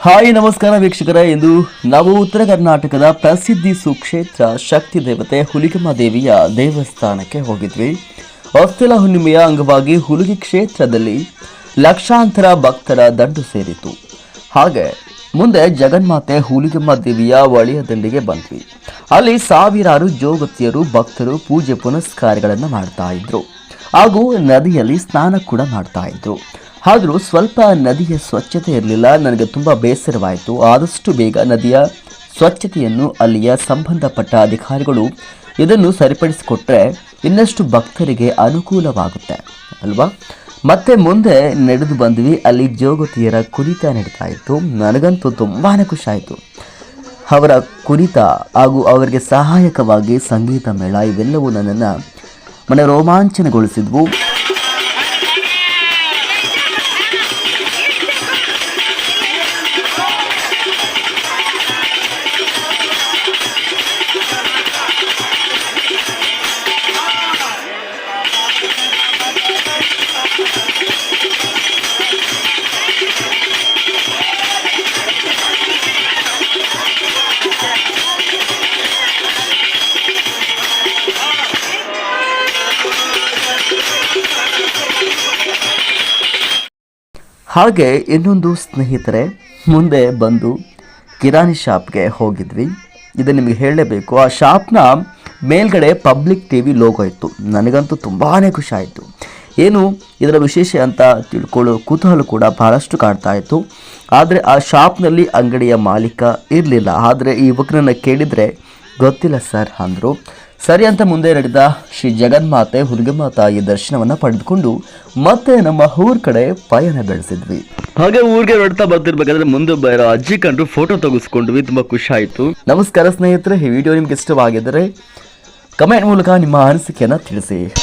Hi, ನಮಸ್ಕಾರ ವೀಕ್ಷಕರೇ. ಇಂದು ನಾವು ಉತ್ತರ ಕರ್ನಾಟಕದ ಪ್ರಸಿದ್ಧಿ ಸುಕ್ಷೇತ್ರ ಶಕ್ತಿ ದೇವತೆ ಹುಲಿಗಮ್ಮ ದೇವಿಯ ದೇವಸ್ಥಾನಕ್ಕೆ ಹೋಗಿದ್ವಿ. ಅಸ್ತಿಲ ಹುಣ್ಣಿಮೆಯ ಅಂಗವಾಗಿ ಹುಲಿಗಿ ಕ್ಷೇತ್ರದಲ್ಲಿ ಲಕ್ಷಾಂತರ ಭಕ್ತರ ದಂಡು ಸೇರಿತು ಹಾಗೆ ಮುಂದೆ ಜಗನ್ಮಾತೆ ಹುಲಿಗಮ್ಮ ದೇವಿಯ ಒಳೆಯ ದಂಡಿಗೆ ಬಂದ್ವಿ. ಅಲ್ಲಿ ಸಾವಿರಾರು ಜೋಗತಿಯರು ಭಕ್ತರು ಪೂಜೆ ಪುನಸ್ಕಾರಗಳನ್ನು ಮಾಡ್ತಾ ಇದ್ರು. ಹಾಗೂ ನದಿಯಲ್ಲಿ ಸ್ನಾನ ಕೂಡ ಮಾಡ್ತಾ ಇದ್ರು. ಆದರೂ ಸ್ವಲ್ಪ ನದಿಯ ಸ್ವಚ್ಛತೆ ಇರಲಿಲ್ಲ, ನನಗೆ ತುಂಬ ಬೇಸರವಾಯಿತು. ಆದಷ್ಟು ಬೇಗ ನದಿಯ ಸ್ವಚ್ಛತೆಯನ್ನು ಅಲ್ಲಿಯ ಸಂಬಂಧಪಟ್ಟ ಅಧಿಕಾರಿಗಳು ಇದನ್ನು ಸರಿಪಡಿಸಿಕೊಟ್ರೆ ಇನ್ನಷ್ಟು ಭಕ್ತರಿಗೆ ಅನುಕೂಲವಾಗುತ್ತೆ, ಅಲ್ವಾ? ಮತ್ತೆ ಮುಂದೆ ನಡೆದು ಬಂದ್ವಿ. ಅಲ್ಲಿ ಜೋಗತಿಯರ ಕುರಿತ ನಡೀತಾ ಇತ್ತು. ನನಗಂತೂ ತುಂಬಾ ಖುಷಿ ಆಯಿತು ಅವರ ಕುರಿತ ಹಾಗೂ ಅವರಿಗೆ ಸಹಾಯಕವಾಗಿ ಸಂಗೀತ ಮೇಳ ಇವೆಲ್ಲವೂ ನನ್ನನ್ನು ಮನೆ ರೋಮಾಂಚನಗೊಳಿಸಿದ್ವು ಹಾಗೆ ಇನ್ನೊಂದು ಸ್ನೇಹಿತರೆ, ಮುಂದೆ ಬಂದು ಕಿರಾಣಿ ಶಾಪ್ಗೆ ಹೋಗಿದ್ವಿ. ಇದು ನಿಮಗೆ ಹೇಳಲೇಬೇಕು, ಆ ಶಾಪ್ನ ಮೇಲ್ಗಡೆ ಪಬ್ಲಿಕ್ ಟಿ ವಿ ಲೋಗೋ ಇತ್ತು. ನನಗಂತೂ ತುಂಬಾ ಖುಷಿ ಆಯಿತು ಏನು, ಇದರ ವಿಶೇಷ ಅಂತ ತಿಳ್ಕೊಳ್ಳೋ ಕುತೂಹಲ ಕೂಡ ಬಹಳಷ್ಟು ಕಾಡ್ತಾ ಇತ್ತು. ಆದರೆ ಆ ಶಾಪ್ನಲ್ಲಿ ಅಂಗಡಿಯ ಮಾಲೀಕ ಇರಲಿಲ್ಲ. ಆದರೆ ಈ ಯುವಕನನ್ನು ಕೇಳಿದರೆ, ಗೊತ್ತಿಲ್ಲ ಸರ್, ಅಂದರು. ಸರಿ ಅಂತ ಮುಂದೆ ನಡೆದ ಶ್ರೀ ಜಗನ್ಮಾತೆ ಹುಲಿಗಮ್ಮ ತಾಯಿ ದರ್ಶನವನ್ನ ಪಡೆದುಕೊಂಡು ಮತ್ತೆ ನಮ್ಮ ಊರ್ ಕಡೆ ಪಯಣ ಬೆಳೆಸಿದ್ವಿ. ಹಾಗೆ ಊರಿಗೆ ಹೊಡ್ತಾ ಬರ್ತಿರ್ಬೇಕಾದ್ರೆ ಮುಂದೆ ಬರೋ ಅಜ್ಜಿ ಕಂಡ್ರು ಫೋಟೋ ತೆಗೆಸ್ಕೊಂಡ್ವಿ ತುಂಬಾ ಖುಷಿ ಆಯ್ತು. ನಮಸ್ಕಾರ ಸ್ನೇಹಿತರೆ ಈ ವಿಡಿಯೋ ನಿಮ್ಗೆ ಇಷ್ಟವಾಗಿದ್ದರೆ ಕಮೆಂಟ್ ಮೂಲಕ ನಿಮ್ಮ ಅನಿಸಿಕೆಯನ್ನ ತಿಳಿಸಿ.